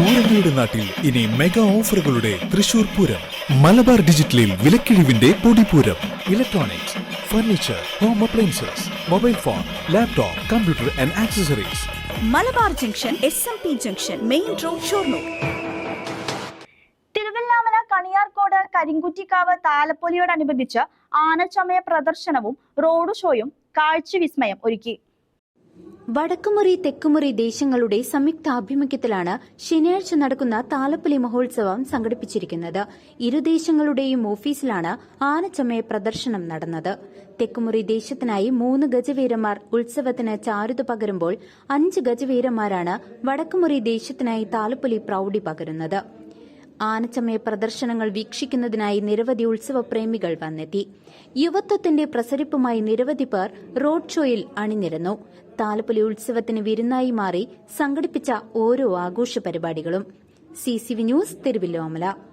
പൂരങ്ങളുടെ നാട്ടിൽ ഇനി മെഗാ ഓഫറുകളുടെ തൃശൂർ പൂരം. മലബാർ ഡിജിറ്റലിൽ വിലക്കിഴിവിന്റെ പൊടിപൂരം electronics furniture home appliances mobile phone laptop computer and accessories Malabar junction S M P junction main road Shoranur. Thiruvilwamala Kaniyarkode Karinkuttikkavu താലപ്പൊലിയോടനുബന്ധിച്ച് ആനച്ചമയ പ്രദർശനവും road ഷോയും കാഴ്ച വിസ്മയം ഒരുക്കി. വടക്കുമുറി തെക്കുമുറി ദേശങ്ങളുടെ സംയുക്താഭിമുഖ്യത്തിലാണ് ശനിയാഴ്ച നടക്കുന്ന താലപ്പൊലി മഹോത്സവം സംഘടിപ്പിച്ചിരിക്കുന്നത്. ഇരുദേശങ്ങളുടെയും ഓഫീസിലാണ് ആനച്ചമയ പ്രദർശനം നടന്നത്. തെക്കുമുറി ദേശത്തിനായി മൂന്ന് ഗജവീരന്മാർ ഉത്സവത്തിന് ചാരുത പകരുമ്പോൾ അഞ്ച് ഗജവീരന്മാരാണ് വടക്കുമുറി ദേശത്തിനായി താലപ്പൊലി പ്രൌഢി പകരുന്നത്. ആനച്ചമയ പ്രദർശനങ്ങൾ വീക്ഷിക്കുന്നതിനായി നിരവധി ഉത്സവപ്രേമികൾ വന്നെത്തി. യുവത്വത്തിന്റെ പ്രസരിപ്പുമായി നിരവധി പേർ റോഡ് ഷോയിൽ അണിനിരന്നു. താലപ്പൊലി ഉത്സവത്തിന് വിരുന്നായി മാറി സംഘടിപ്പിച്ച ഓരോ ആഘോഷ പരിപാടികളും. C news Thiruvilwamala